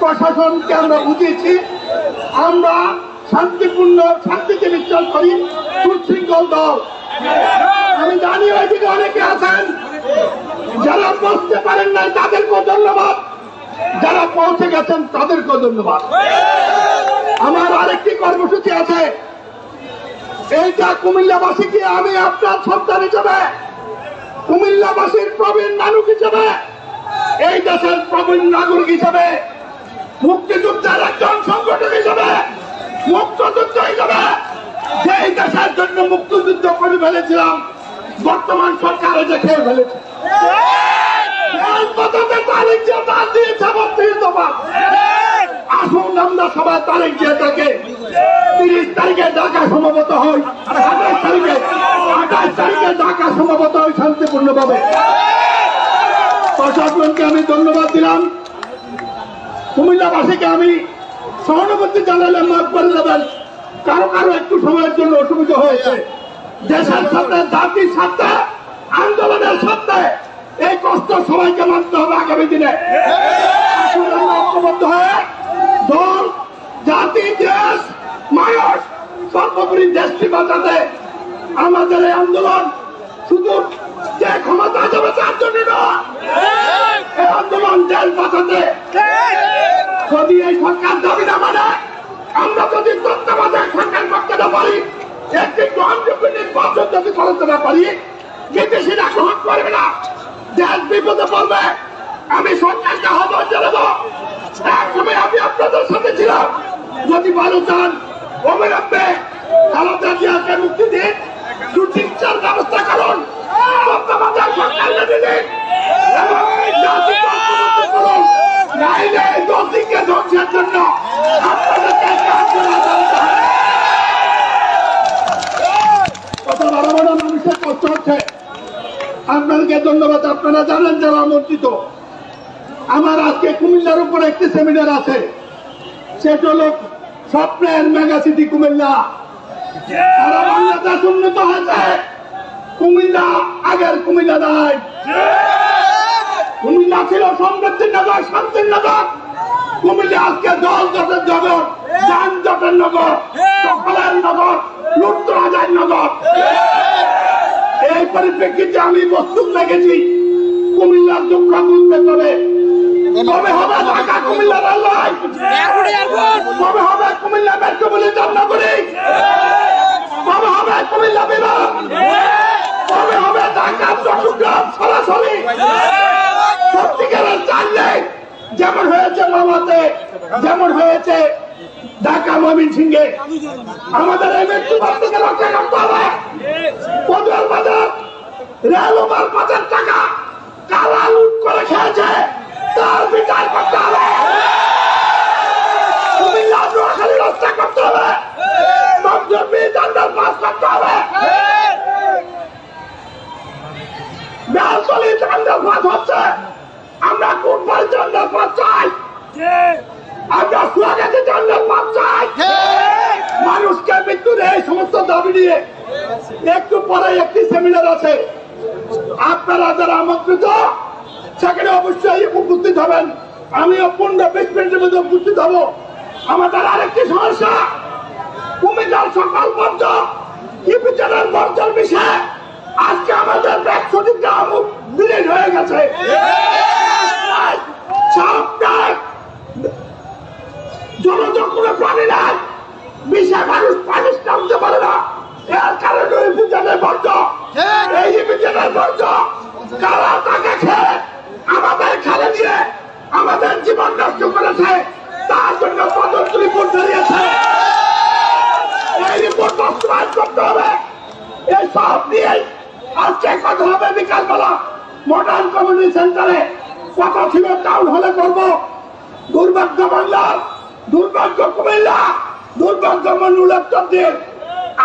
প্রশাসনকে আমরা বুঝিয়েছি, আমরা শান্তিপূর্ণ শান্তিতে বিশ্বাস করি, সুশৃঙ্খল দল। আমি জানি ওইদিকে অনেকে আছেন, যারা বসতে পারেন নাই, তাদেরকেও ধন্যবাদ। যারা পৌঁছে গেছেন, তাদেরকেও ধন্যবাদ। আমার আরেকটি কর্মসূচি আছে। এইটা কুমিল্লাবাসীকে আমি আপনার সন্তান হিসেবে, কুমিল্লাবাসীর প্রবীণ নানুক হিসেবে, এই দেশের প্রবীণ নাগরিক হিসেবে মুক্তিযুদ্ধের একজন সংগঠন হিসেবে, মুক্তযুদ্ধ হিসেবে যে এই দেশের জন্য মুক্তিযুদ্ধ করে ফেলেছিলাম, বর্তমান সরকার এসে খেয়ে ফেলেছে। যে আসুন আমরা সবাই তারিখ দিয়ে থাকে তিরিশ তারিখে ঢাকা সমাবেত হই। আঠাশ তারিখে, আঠাশ সমাবেত হই শান্তিপূর্ণ ভাবে প্রশাসনকে আমি ধন্যবাদ দিলাম। কুমিল্লাবাসীকে আমি সহানুভূতি জানালে মাফ করে দেবেন। কারও কারও একটু সময়ের জন্য অসুবিধা হয়েছে। দেশের সাথে, জাতির সাথে, আন্দোলনের সাথে এই কষ্ট সবাইকে মানতে হবে আগামী দিনে। ঐক্যবদ্ধ হয়ে দল, জাতি, দেশ মানুষ সর্বোপরি দেশটি বাঁচাতে আমাদের এই আন্দোলন শুধু যে ক্ষমতা যাবে তার জন্য নয়। আন্দোলন দেশ বাঁচাতে যদি এই সরকার দাবি না মানে আমরা যদি তত্ত্বাবধায়ক সরকার করতে না পারি, একটি গ্রহণযোগ্য নির্বাচন যদি করতে না পারি, বিদেশিরা গ্রহণ করবে না। দেশ বিপদে পড়বে। আমি সরকারকে আহ্বান জানাব। এক আমি আপনাদের সাথে ছিলাম। যদি ভালো চান, অবিলম্বে খালেদা জিয়াকে মুক্তি দিন সুচিকিৎসার ব্যবস্থা করুন তত্ত্বাবধায়ক সরকার নেমে দিন এবং জাতিকে ঐক্যবদ্ধ করুন নাইলে এই দোষীকে ধ্বংসের জন্য আপনাদেরকে কাজ করে চলতে হবে। কথা বাড়াবো না, মানুষের আপনাদেরকে ধন্যবাদ, আপনারা জানেন যারা আমন্ত্রিত। আমার আজকে কুমিল্লার উপরে একটি সেমিনার আছে। সেটা হলো স্বপ্নের মেগা সিটি কুমিল্লা। বাংলাদেশ উন্নত হয়েছে। কুমিল্লা আগের কুমিল্লা নাই। কুমিল্লা ছিল সমৃদ্ধির নগর, শান্তির নগর। কুমিল্লা আজকে জল জটের জগৎ, যানজটের নগর, সকলের নগর লুট্টরাজার নগর এই পরিপ্রেক্ষিতে আমি বস্তু লেগেছি। কুমিল্লার দুঃখ বুঝতে কবে কুমিল্লা কুমিল্লা হবে কুমিল্লা হবে সরাসরি? যেমন হয়েছে মামাতে, যেমন হয়েছে ঢাকা মমিন সিংহে। আমাদের এই মৃত্যু থেকে রক্ষা করতে হবে। পদুয়ার বাজার, রেল ওভার পাচার টাকা। কালা লুট করে খেয়েছে, তার বিচার করতে হবে। কুমিল্লা, নোয়াখালী রক্ষা করতে হবে। দাবি নিয়ে একটু পরে একটি সেমিনার আছে। আপনারা যারা আমন্ত্রিত, সেখানে অবশ্যই উপস্থিত হবেন। আমিও পনেরো বিশ মিনিটের মধ্যে উপস্থিত হব। আমাদের আরেকটি সমস্যা, কুমিল্লার সকাল মঞ্চ ইপিচারের মঞ্চের বিষয়ে আজকে আমাদের একশোটি গ্রাম বিলীন হয়ে গেছে সবটাই জলজ কোনো প্রাণী নাই বিষে মানুষ পানিশ নামতে পারে না এর কারণে বিজ্ঞানের এই বিজ্ঞানের বর্জ্য কারা তাকে খেয়ে আমাদের খেলে দিয়ে আমাদের জীবন নষ্ট করেছে? তার জন্য তদন্ত রিপোর্ট বেরিয়েছে এই রিপোর্ট বাস্তবায়ন করতে হবে। এই সব নিয়ে আজকে কথা হবে বিকালবেলা মডার্ন কমিউনিটি সেন্টারে কথা ছিল টাউন হলে করব। দুর্ভাগ্য বাংলার দুর্ভাগ্য কুমিল্লা দুর্ভাগ্য মনুল দিন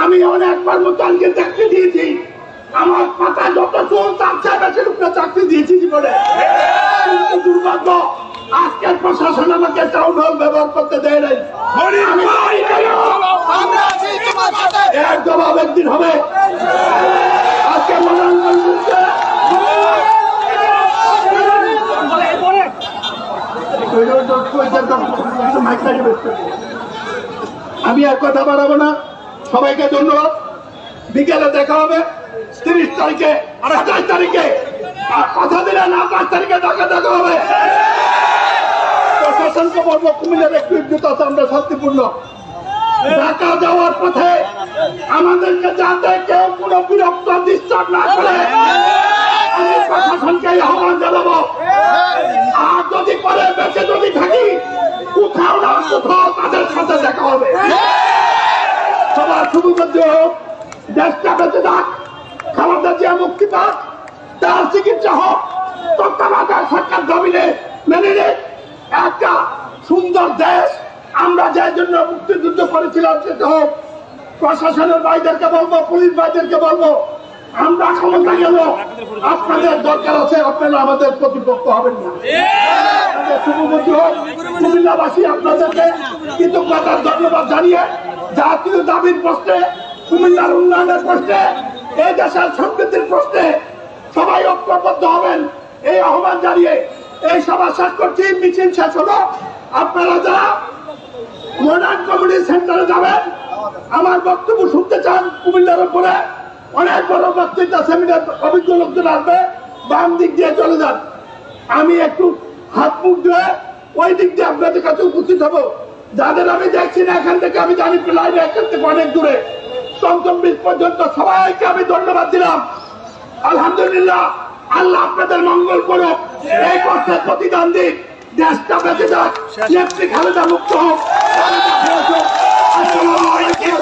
আমি অনেকবার মোতানকে চাকরি দিয়েছি। আমার পাতা যত চোর তার চেয়ে বেশি লোককে চাকরি দিয়েছি জীবনে। কিন্তু দুর্ভাগ্য আজকের প্রশাসন আমাকে টাউন হল ব্যবহার করতে দেয় নাই? এর জবাব একদিন হবে। আজকে আমি আর কথা বাড়াবো না। সবাইকে ধন্যবাদ। বিকেলে দেখা হবে, তিরিশ তারিখে আর আঠাশ তারিখে কথা দিলেন আঠাশ তারিখে দেখা দেখা হবে। প্রশাসনকে বলব, কুমিল্লার একটু ইজ্জত আছে, আমরা শান্তিপূর্ণ। ঢাকা যাওয়ার পথে আমাদেরকে যাতে কেউ কোনো বিরক্ত, ডিস্টার্ব না করে, আমি প্রশাসনকে আহ্বান জানাব। আর যদি করে, বেঁচে যদি থাকি, কোথাও না কোথাও তাদের সাথে দেখা হবে। সবার শুভমধ্য হোক, দেশটা বেঁচে থাক, খালেদা জিয়া মুক্তি পাক, তার চিকিৎসা হোক তত্ত্বাবধায়ক সরকার জমিনে মেনে নিক। একটা সুন্দর দেশ, আমরা যার জন্য মুক্তিযুদ্ধ করেছিলাম সেটা হোক, প্রশাসনের ভাইদেরকে বলব, পুলিশ ভাইদেরকে বলব, আমরা ক্ষমতা গেল, আপনাদের দরকার আছে, আপনারা আমাদের প্রতিপক্ষ হবেন না। শুভমতি হোক, কুমিল্লাবাসী আপনাদেরকে কৃতজ্ঞতার ধন্যবাদ জানিয়ে জাতীয় দাবির প্রশ্নে, কুমিল্লার উন্নয়নের প্রশ্নে, এই দেশের সমৃদ্ধির প্রশ্নে সবাই ঐক্যবদ্ধ হবেন। এই আহ্বান জানিয়ে এই সভা শেষ করছি। মিছিল শেষ হলো। আপনারা যারা মডার্ন কমিউনিটি সেন্টারে যাবেন, আমার বক্তব্য শুনতে চান কুমিল্লার উপরে, অনেক বড় বক্তৃতা সেমিনার অভিজ্ঞ লোকজন আসবে, বাম দিক দিয়ে চলে যান। আমি একটু হাত মুখ ধুয়ে ওই দিক দিয়ে আপনাদের কাছে উপস্থিত হব। যাদের আমি দেখছি না এখান থেকে আমি জানি লাইনে এখান থেকে অনেক দূরে। পঞ্চম বিশ পর্যন্ত সবাইকে আমি ধন্যবাদ দিলাম। আলহামদুলিল্লাহ আল্লাহ আপনাদের মঙ্গল করুক। এই কষ্টের প্রতিদান দিন দেশটা বেঁচে যাক। নেত্রী খালেদা মুক্ত হোক। আসসালামু আলাইকুম।